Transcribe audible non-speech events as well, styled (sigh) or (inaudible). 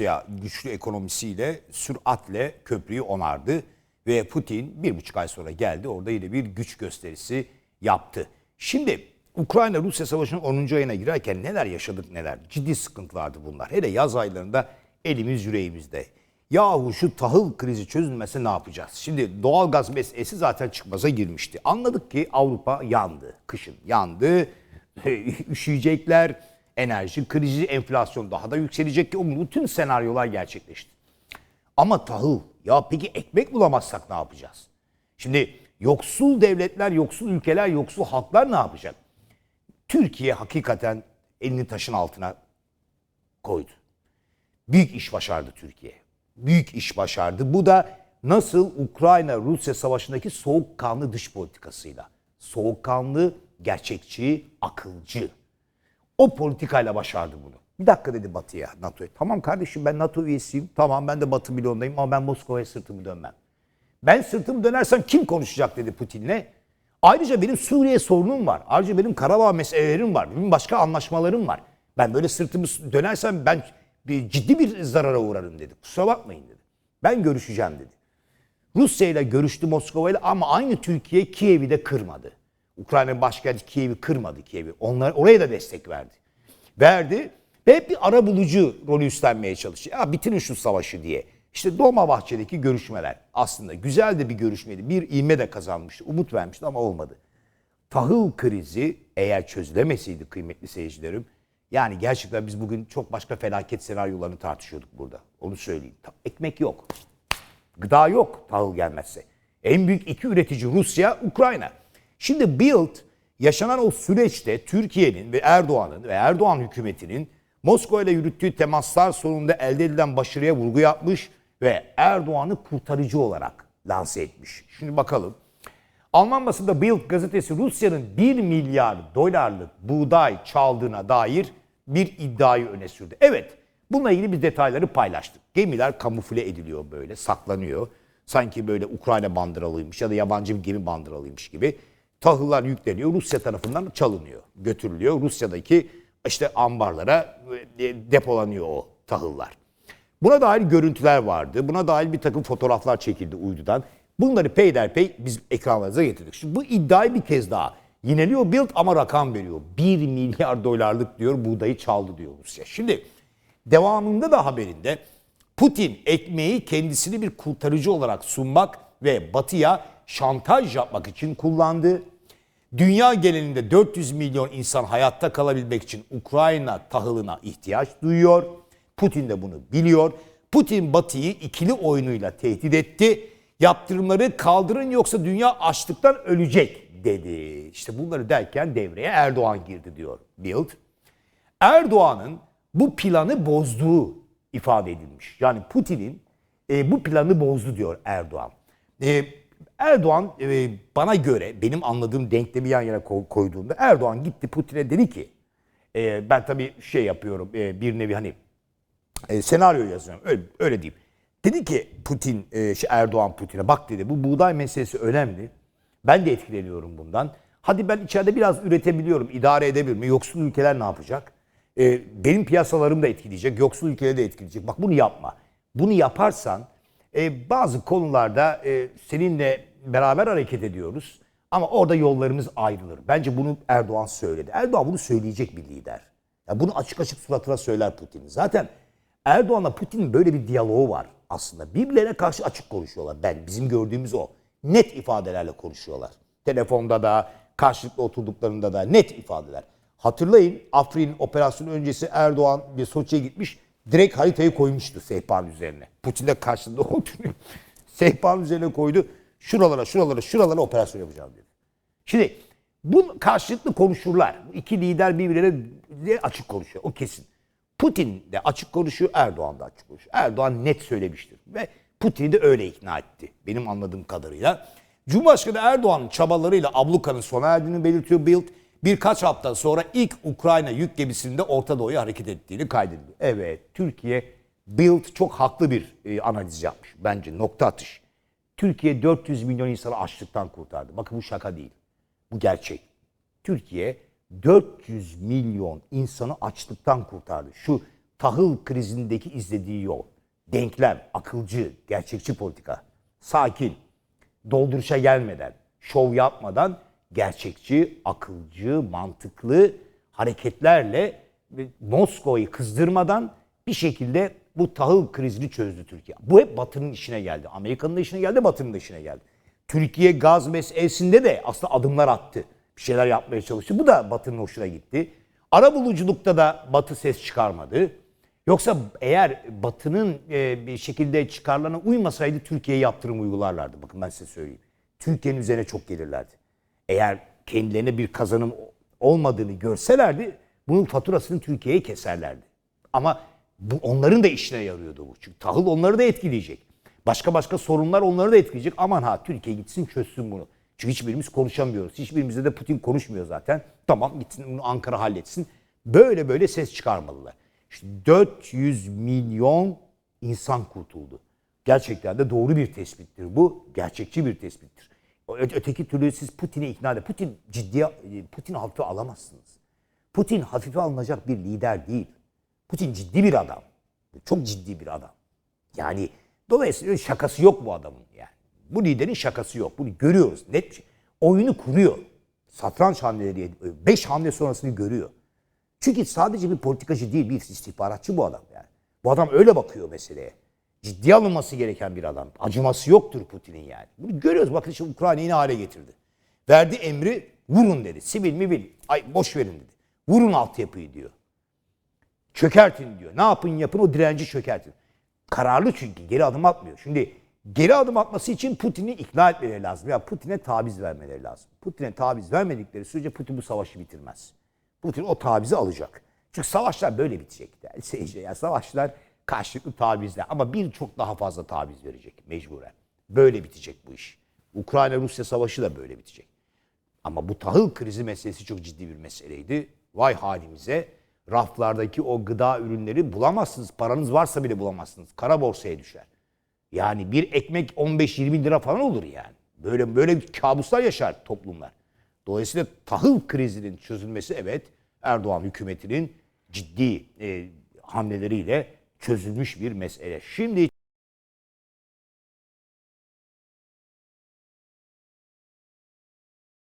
Rusya güçlü ekonomisiyle süratle köprüyü onardı ve Putin bir buçuk ay sonra geldi orada yine bir güç gösterisi yaptı. Şimdi Ukrayna-Rusya savaşının 10. ayına girerken neler yaşadık neler ciddi sıkıntılardı bunlar. Hele yaz aylarında elimiz yüreğimizde. Yahu şu tahıl krizi çözülmese ne yapacağız? Şimdi doğalgaz meselesi zaten çıkmaza girmişti. Anladık ki Avrupa yandı. Kışın yandı. (laughs) Üşüyecekler. Enerji krizi, enflasyon daha da yükselecek ki o bütün senaryolar gerçekleşti. Ama tahıl, ya peki ekmek bulamazsak ne yapacağız? Şimdi yoksul devletler, yoksul ülkeler, yoksul halklar ne yapacak? Türkiye hakikaten elini taşın altına koydu. Büyük iş başardı Türkiye. Büyük iş başardı. Bu da nasıl Ukrayna-Rusya savaşındaki soğukkanlı dış politikasıyla. Soğukkanlı, gerçekçi, akılcı. O politikayla başardı bunu. Bir dakika dedi Batı'ya, NATO'ya. Tamam kardeşim ben NATO üyesiyim. Tamam ben de Batı bloğundayım ama ben Moskova'ya sırtımı dönmem. Ben sırtımı dönersem kim konuşacak dedi Putin'le. Ayrıca benim Suriye sorunum var. Ayrıca benim Karabağ meselelerim var. Benim başka anlaşmalarım var. Ben böyle sırtımı dönersem ben bir ciddi bir zarara uğrarım dedi. Kusura bakmayın dedi. Ben görüşeceğim dedi. Rusya ile görüştü Moskova ile ama aynı Türkiye Kiev'i de kırmadı. Ukrayna başkenti Kiev'i kırmadı Kiev'i. Onlar oraya da destek verdi. Verdi ve hep bir ara bulucu rolü üstlenmeye çalıştı. Ya bitirin şu savaşı diye. İşte Dolmabahçe'deki görüşmeler aslında güzel de bir görüşmeydi. Bir ilme de kazanmıştı, umut vermişti ama olmadı. Tahıl krizi eğer çözülemeseydi kıymetli seyircilerim, yani gerçekten biz bugün çok başka felaket senaryolarını tartışıyorduk burada. Onu söyleyeyim. Ekmek yok. Gıda yok tahıl gelmezse. En büyük iki üretici Rusya, Ukrayna. Şimdi Bild yaşanan o süreçte Türkiye'nin ve Erdoğan'ın ve Erdoğan hükümetinin Moskova ile yürüttüğü temaslar sonunda elde edilen başarıya vurgu yapmış ve Erdoğan'ı kurtarıcı olarak lanse etmiş. Şimdi bakalım. Alman basında Bild gazetesi Rusya'nın 1 milyar dolarlık buğday çaldığına dair bir iddiayı öne sürdü. Evet, bununla ilgili biz detayları paylaştık. Gemiler kamufle ediliyor böyle, saklanıyor. Sanki böyle Ukrayna bandıralıymış ya da yabancı bir gemi bandıralıymış gibi. Tahıllar yükleniyor, Rusya tarafından çalınıyor, götürülüyor. Rusya'daki işte ambarlara e, depolanıyor o tahıllar. Buna dair görüntüler vardı. Buna dair bir takım fotoğraflar çekildi uydudan. Bunları peyderpey biz ekranlarınıza getirdik. Şimdi bu iddiayı bir kez daha yineliyor Bild ama rakam veriyor. 1 milyar dolarlık diyor buğdayı çaldı diyor Rusya. Şimdi devamında da haberinde Putin ekmeği kendisini bir kurtarıcı olarak sunmak ve batıya şantaj yapmak için kullandı. Dünya genelinde 400 milyon insan hayatta kalabilmek için Ukrayna tahılına ihtiyaç duyuyor. Putin de bunu biliyor. Putin Batı'yı ikili oyunuyla tehdit etti. Yaptırımları kaldırın yoksa dünya açlıktan ölecek dedi. İşte bunları derken devreye Erdoğan girdi diyor Bild. Erdoğan'ın bu planı bozduğu ifade edilmiş. Yani Putin'in e, bu planı bozdu diyor Erdoğan. E, Erdoğan e, bana göre benim anladığım denklemi yan yana ko- koyduğunda Erdoğan gitti Putin'e dedi ki e, ben tabii şey yapıyorum e, bir nevi hani e, senaryo yazıyorum öyle, öyle diyeyim. Dedi ki Putin e, şey Erdoğan Putin'e bak dedi bu buğday meselesi önemli. Ben de etkileniyorum bundan. Hadi ben içeride biraz üretebiliyorum, idare edebilirim. Yoksul ülkeler ne yapacak? E, benim piyasalarım da etkileyecek, yoksul ülkeleri de etkileyecek. Bak bunu yapma. Bunu yaparsan e, bazı konularda e, seninle beraber hareket ediyoruz. Ama orada yollarımız ayrılır. Bence bunu Erdoğan söyledi. Erdoğan bunu söyleyecek bir lider. Ya bunu açık açık suratına söyler Putin. Zaten Erdoğan'la Putin'in böyle bir diyaloğu var aslında. Birbirlerine karşı açık konuşuyorlar. Ben bizim gördüğümüz o. Net ifadelerle konuşuyorlar. Telefonda da, karşılıklı oturduklarında da net ifadeler. Hatırlayın Afrin operasyonu öncesi Erdoğan bir Soçi'ye gitmiş. Direkt haritayı koymuştu sehpanın üzerine. Putin de karşısında (laughs) oturuyor. Sehpanın üzerine koydu. Şuralara, şuralara, şuralara operasyon yapacağım dedi. Şimdi bu karşılıklı konuşurlar. İki lider birbirlerine açık konuşuyor. O kesin. Putin de açık konuşuyor, Erdoğan da açık konuşuyor. Erdoğan net söylemiştir ve Putin'i de öyle ikna etti benim anladığım kadarıyla. Cumhurbaşkanı Erdoğan'ın çabalarıyla ablukanın sona erdiğini belirtiyor Bild. Birkaç hafta sonra ilk Ukrayna yük gemisinde Orta Doğu'ya hareket ettiğini kaydediyor. Evet, Türkiye Bild çok haklı bir e, analiz yapmış bence nokta atış. Türkiye 400 milyon insanı açlıktan kurtardı. Bakın bu şaka değil. Bu gerçek. Türkiye 400 milyon insanı açlıktan kurtardı. Şu tahıl krizindeki izlediği yol. Denklem, akılcı, gerçekçi politika. Sakin, dolduruşa gelmeden, şov yapmadan gerçekçi, akılcı, mantıklı hareketlerle Moskova'yı kızdırmadan bir şekilde bu tahıl krizini çözdü Türkiye. Bu hep Batı'nın işine geldi. Amerika'nın da işine geldi, Batı'nın da işine geldi. Türkiye gaz meselesinde de aslında adımlar attı. Bir şeyler yapmaya çalıştı. Bu da Batı'nın hoşuna gitti. Ara buluculukta da Batı ses çıkarmadı. Yoksa eğer Batı'nın e, bir şekilde çıkarlarına uymasaydı Türkiye'ye yaptırım uygularlardı. Bakın ben size söyleyeyim. Türkiye'nin üzerine çok gelirlerdi. Eğer kendilerine bir kazanım olmadığını görselerdi bunun faturasını Türkiye'ye keserlerdi. Ama bu onların da işine yarıyordu bu. Çünkü tahıl onları da etkileyecek. Başka başka sorunlar onları da etkileyecek. Aman ha Türkiye gitsin çözsün bunu. Çünkü hiçbirimiz konuşamıyoruz. Hiçbirimizde de Putin konuşmuyor zaten. Tamam gitsin bunu Ankara halletsin. Böyle böyle ses çıkarmalılar. İşte 400 milyon insan kurtuldu. Gerçekten de doğru bir tespittir bu. Gerçekçi bir tespittir. Öteki türlü siz Putin'i ikna edin. Putin ciddiye, Putin hafife alamazsınız. Putin hafife alınacak bir lider değil. Putin ciddi bir adam. Çok ciddi bir adam. Yani dolayısıyla şakası yok bu adamın yani. Bu liderin şakası yok. Bunu görüyoruz. Net şey. Oyunu kuruyor. Satranç hamleleri, 5 hamle sonrasını görüyor. Çünkü sadece bir politikacı değil, bir istihbaratçı bu adam yani. Bu adam öyle bakıyor meseleye. Ciddiye alınması gereken bir adam. Acıması yoktur Putin'in yani. Bunu görüyoruz. Bakın şimdi Ukrayna'yı ne hale getirdi. Verdi emri vurun dedi. Sivil mi bil. Ay boş verin dedi. Vurun altyapıyı diyor. Çökertin diyor. Ne yapın yapın o direnci çökertin. Kararlı çünkü geri adım atmıyor. Şimdi geri adım atması için Putin'i ikna etmeleri lazım. Ya Putin'e taviz vermeleri lazım. Putin'e taviz vermedikleri sürece Putin bu savaşı bitirmez. Putin o tavizi alacak. Çünkü savaşlar böyle bitecek. değerli seyirciler. Yani savaşlar karşılıklı tavizler ama birçok daha fazla taviz verecek mecburen. Böyle bitecek bu iş. Ukrayna-Rusya savaşı da böyle bitecek. Ama bu tahıl krizi meselesi çok ciddi bir meseleydi. Vay halimize. Raflardaki o gıda ürünleri bulamazsınız. Paranız varsa bile bulamazsınız. Kara borsaya düşer. Yani bir ekmek 15-20 lira falan olur yani. Böyle böyle kabuslar yaşar toplumlar. Dolayısıyla tahıl krizinin çözülmesi evet Erdoğan hükümetinin ciddi e, hamleleriyle çözülmüş bir mesele. Şimdi